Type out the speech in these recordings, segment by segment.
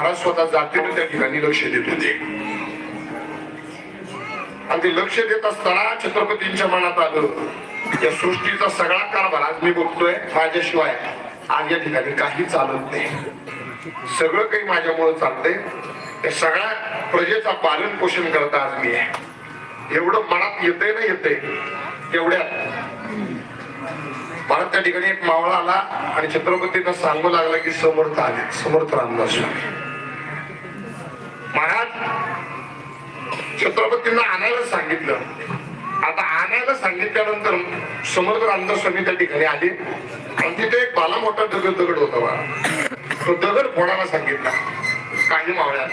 महाराज स्वतः जातीने त्या ठिकाणी लक्ष देत होते. आणि ते लक्ष देत असताना छत्रपतींच्या मनात आलं या सृष्टीचा सगळा कारभार आज मी बघतोय माझ्याशिवाय आज या ठिकाणी काही चालत नाही. सगळं काही माझ्यामुळे चालतंय. त्या सगळ्या प्रजेचा पालन पोषण करता आज मी आहे. एवढं मनात येतंय ना येतंय तेवढ्यात मला त्या ठिकाणी एक मावळा आला आणि छत्रपतींना सांगू लागला की समर्थ आले समर्थ रामदास स्वामी. छत्रपतींना आणायला सांगितलं. आता आणायला सांगितल्यानंतर समर्थ रामदास स्वामी त्या ठिकाणी आले. आणि तिथे एक बाला मोठा दगड दगड होता बा. तो दगड फोडायला सांगितला. काही मावळ्यात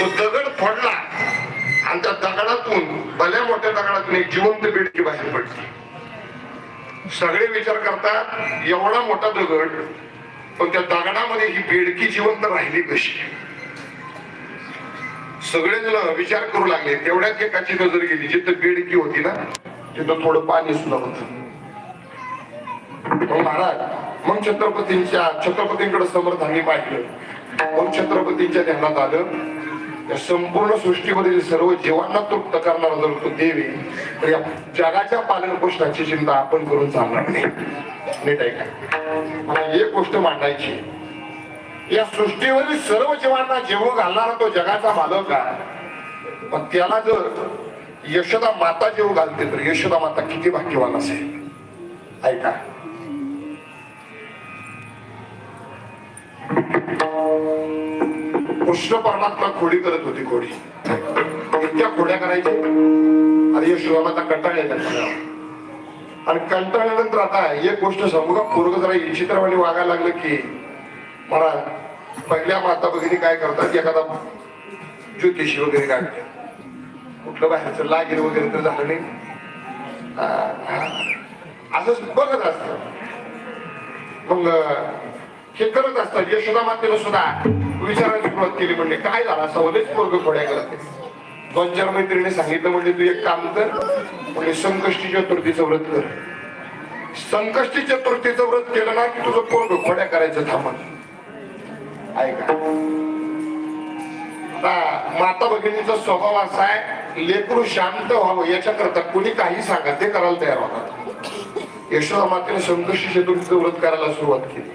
तो दगड फोडला. आणि त्या दगडातून भल्या मोठ्या दगडातून एक जिवंत बेडकी बाहेर पडली. सगळे विचार करतात एवढा मोठा दगड पण त्या दगडामध्ये ही बेडकी जिवंत राहिली कशी? सगळे जण विचार करू लागले. तेवढ्याच एकाची नजर गेली. जिथं बेडकी होती ना तिथं थोडं पाणी सुद्धा होत. मग हो महाराज मग छत्रपतींच्या छत्रपतींकडे समर्थांनी पाहिलं. मग छत्रपतींच्या ध्यानात आलं. या संपूर्ण सृष्टीमधील सर्व जीवांना तृप्त करणारा जर तो देवी तर या जगाच्या पालन पोषणाची चिंता आपण करून चालणार नाही. नीट मला एक गोष्ट मांडायची या सृष्टीवरील सर्व जीवांना जेवू घालणारा तो जगाचा मालक आहे. पण त्याला जर यशोदा माता जेवू घालते तर यशोदा माता किती भाग्यवान असेल? ऐका. कृष्ण परमात्मा खोडी करत होती खोडी. इतक्या खोड्या करायच्या आणि यशोदा माता कंटाळल्या आणि कंटाळल्यानंतर आता एक गोष्ट सांगू का पोरग जरा विचित्रवाणी वागायला लागलं की मला पहिल्या माता भगिनी काय करतात एखादा ज्योतिषी वगैरे काढते कुठलं बाहेरचं लागेल वगैरे तर झालं नाही. असंच बघत असत. मग हे करत असतात. यशोदा मातेला सुद्धा विचारायला सुरुवात केली म्हणजे काय झालं? असं पोरग खोड्या करते दोन चार मैत्रिणी सांगितलं म्हणजे तू एक काम कर म्हणजे संकष्टी चतुर्थीचं व्रत कर. संकष्टी चतुर्थीचं व्रत केलं ना की तुझं पोरग खोड्या करायचं थांबत ऐका. माता भगिनीचा स्वभाव असा आहे लेकरू शांत व्हावं याच्याकरता कुणी काही सांगा ते करायला तयार होतात. यशोदा मातेने संकष्टी चतुर्थीचं व्रत करायला सुरुवात केली.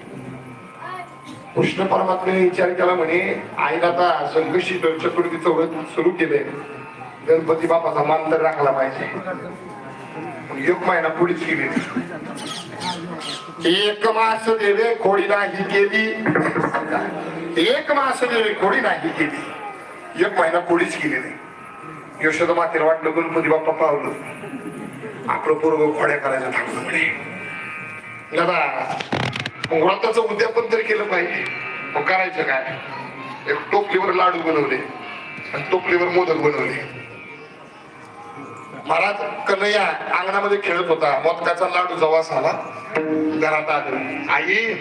कृष्ण परमात्म्याने विचार केला म्हणे आईला आता संकष्टी चतुर्थीचं व्रत सुरू केलंय. गणपती बापाचा मान तर राखला पाहिजे. मग एक महिना पुढेच केली. एक मास देवे खोडी नाही केली. एक मास कोणी खोडी नाही केली. एक महिना कोणीच केली नाही. यशोदा मातेला वाटलं गणपती बाप्पा पावलं. आपलं पूर्व खोड्या करायला थांबलं म्हणे. दादा व्रताचं उद्यापन तरी केलं पाहिजे. मग करायचं काय? एक टोपलीवर लाडू बनवले आणि टोपलीवर मोदक बनवले. महाराज कन्हैया अंगणामध्ये खेळत होता. मोदकाचा लाडू जवास आला. घरात आलं. आई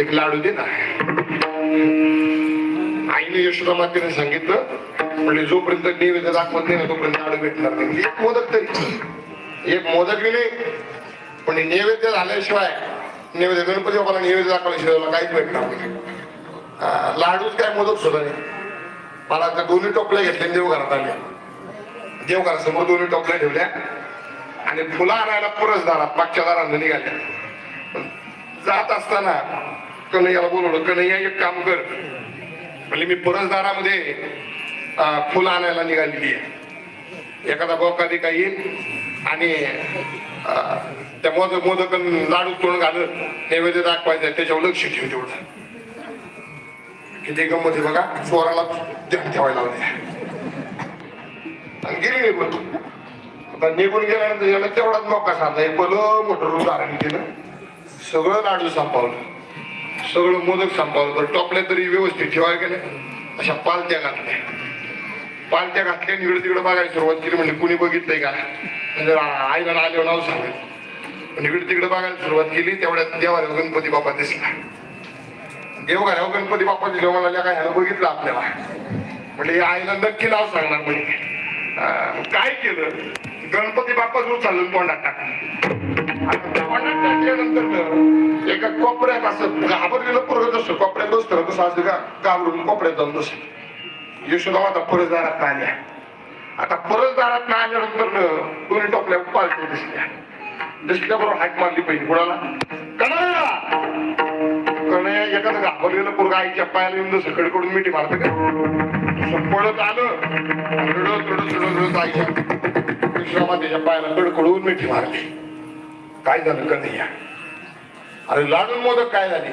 एक लाडू दे ना. आईने यशोदा मातेने सांगितलं म्हणजे जोपर्यंत नैवेद्य दाखवत नाही ना तोपर्यंत लाडू भेटणार नाही. म्हणजे एक मोदक तरी. एक मोदक नाही पण नैवेद्य झाल्याशिवाय नैवेद्य गणपती बाबाला नैवेद्य दाखवल्याशिवाय काहीच भेटणार नाही. लाडूच काय मोदक सुद्धा नाही. मला आता दोन्ही टोपल्या घेतल्या आणि देवघरात आल्या देवघरासमोर दोन्ही टोपल्या ठेवल्या. आणि फुलं आणायला परस दारात मागच्या दारात निघाल्या. पण जात असताना कन्हैयाला बोलवलं कन्हैया एक काम कर. म्हणजे मी परसदारामध्ये फुलं आणायला निघालेली आहे. एखादा बोकादी काही येईल आणि त्या मोदक मोदक लाडू तोंड घालत नैवेद्य दाखवायचं त्याच्यावर लक्ष ठेव तेवढं. किती गंमत आहे बघा चोराला ध्यान ठेवायला लावले आणि गेली निघून आता निघून गेल्यानंतर याला तेवढाच मोका साधला एक भलं मोठं रूप धारण केलं. सगळं लाडू संपवलं. सगळं मोदक संपवलं तर टोपल्या तरी व्यवस्थित ठेवायला गेले अशा पालत्या घातल्या. पालत्या घातल्या इकडं इकडे तिकडे बघायला सुरुवात केली म्हणजे कुणी बघितलंय का? म्हणजे आईला आल्यावर नाव सांगायचं. पण इकडे तिकडे बघायला सुरुवात केली तेवढ्यात देवाला हो गणपती बाप्पा दिसला. देवघरावर हो गणपती बाप्पा दिले हो म्हणाल्या काय ह्याला बघितलं आपल्याला. म्हणजे आईला नक्की नाव सांगणार म्हणजे काय केलं? गणपती बाप्पाच जो तोंडात टाकलं. टाकल्यानंतर एका कोपऱ्यात असं घाबरलेलं पोरग जसं कोपऱ्यात बसतं ना, तसं असं का घाबरून कोपऱ्यात जाऊन बसत यशोदा आता परसदारात आल्या. आता परसदारात दारात आल्यानंतर दोन्ही टोपल्या पालटू दिसल्या. दिसल्याबरोबर हाक मारली पाहिजे कुणाला? कणाया कणया एखादं घाबरलेलं पोरग आईच्या पायाला येऊन जसं कडकडून मिठी मारते का? पळत आलं. रडत रडत रडत रडत आईच्या त्याच्या पायाला कडकडून मिठी मारली. काय झालं कन्हैया अरे लाडून मोदक काय झाले?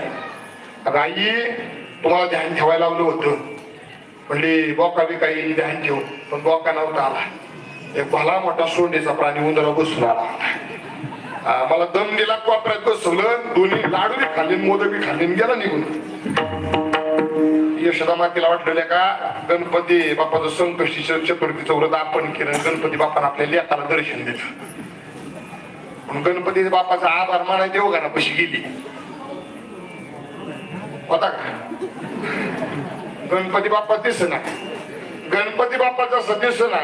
अरे आई तुम्हाला ध्यान ठेवायला लावलं होतं. म्हणली बॉका बी काही ध्यान ठेवून. पण बॉका नव्हता आला. एक भला मोठा सोंडेचा प्राणी उंदरा बसून आला मला दम दिला कोपऱ्यात बसवलं. दोन्ही लाडू बी खाल्ले मोदक बी खाल्ले गेला निघून. यशोदा मातेला वाटलेल्या का गणपती बाप्पाचं संकष्टी चतुर्थीचं व्रत आपण केलं गणपती बाप्पाने आपल्या लेखाला दर्शन दिलं. गणपती बाप्पाचा आभार मानाय देवगाना पशी गेली. होता का? गणपती बाप्पा दिसना गणपती बाप्पा जसं दिसना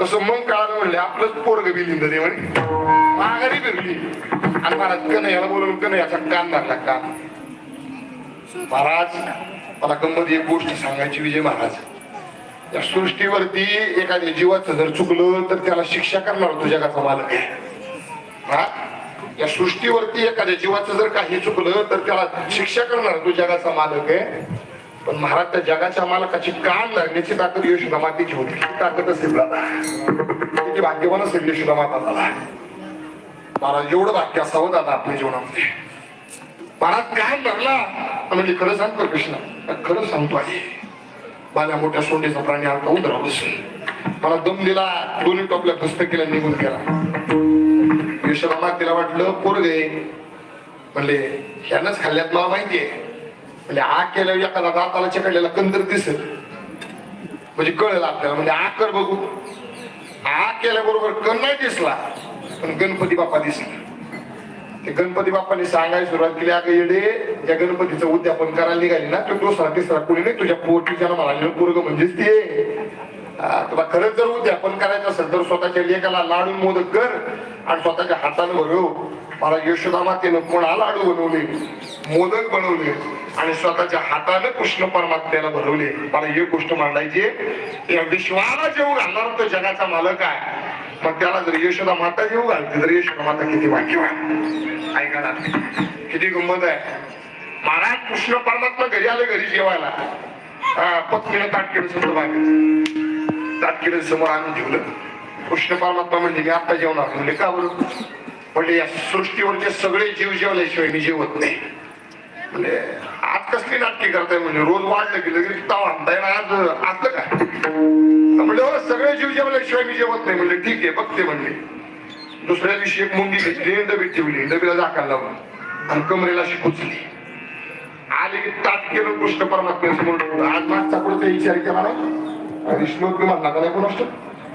तसं मग काळ म्हणले आपलंच पोरग बिलिंद दे म्हणे. माघारी फिरली. आणि महाराज कन्हैयाला बोलून कन्हैयाचा कान धरला कान महाराज मला गंमत एक गोष्ट सांगायची विजय महाराज. या सृष्टीवरती एखाद्या जीवाचं जर चुकलं तर त्याला शिक्षा करणार तो जगाचा मालक आहे. हा? या सृष्टीवरती एखाद्या जीवाचं जर काही चुकलं तर त्याला शिक्षा करणार तो जगाचा मालक आहे. पण महाराज त्या जगाच्या मालकाची कान धरण्याची ताकद यशोदा मातेची होती. ताकद असेल किती भाग्यवान असेल यशोदा माता दादा? महाराज एवढं भाग्य असावं दादा आपल्या जीवनामध्ये. महाराज काय धरला म्हणजे खरं सांगतो कृष्ण खरं सांगतो आहे. बाल्या मोठ्या सोंडेचा प्राणी आता उदरा बसून. मला दम दिला दोन्ही टोपल्या पुस्तकेला निघून गेला. यशोदा तिला वाटलं पोरग म्हणले ह्यानंच खाल्ल्यात मला माहितीये म्हणजे आग केल्यावर एखादा दाताला चिकडलेला कंदर दिसत म्हणजे कळलं आपल्याला म्हणजे आग कर बघू. आग केल्याबरोबर कण नाही दिसला पण गणपती बाप्पा दिसला. ते गणपती बाप्पाने सांगायला सुरुवात केली अगं येडे या गणपतीचं उद्यापन करायला निघाली ना तो दुसरा तिसरा कोणी नाही तुझ्या पोटीच्या मला पोरग म्हणजेच ते तुला खरंच जर उद्यापन करायचं असेल तर स्वतःच्या लेखाला लाडून मोदक कर आणि स्वतःच्या हातानं मला यशोदामातेनं कोणाला कोणा लाडू बनवले मोदक बनवले आणि स्वतःच्या हातानं कृष्ण परमात्म्याला भरवले. मला ही गोष्ट मांडायची या विश्वाला जेव घालणार तो जगाचा मालक आहे. मग त्याला जर यशोदा माता जेव घालते तर यशोदा माता किती भाग्यवान. ऐका ना किती गंमत आहे. महाराज कृष्ण परमात्मा घरी आले घरी जेवायला. हा, पत्नीनं समोर केलं समजा बाहेर समोर आणून ठेवलं. कृष्ण परमात्मा म्हणजे मी आता जेवणार. म्हणजे का बरं? म्हणजे या सृष्टीवरचे सगळे जीव जेवल्याशिवाय मी जेवत नाही. म्हणजे आज कसली नाटकी करताय? म्हणजे रोज वाढलं की लगेच ताव आणताय ना आज असलं काय? म्हणजे सगळे जीव जेवल्याशिवाय मी जेवत नाही. म्हणजे ठीक आहे बघते. म्हणले दुसऱ्या दिवशी एक मुंगी घेतली डबीत ठेवली डबीला झाकायला लावून आणि कमरेला अशी कुचली. आले की ताट केलं कृष्ण परमात्म्यासमोर आज मागचा कुठे विचार केला नाही आणि श्लोक मी म्हणला का नाही कोण असतो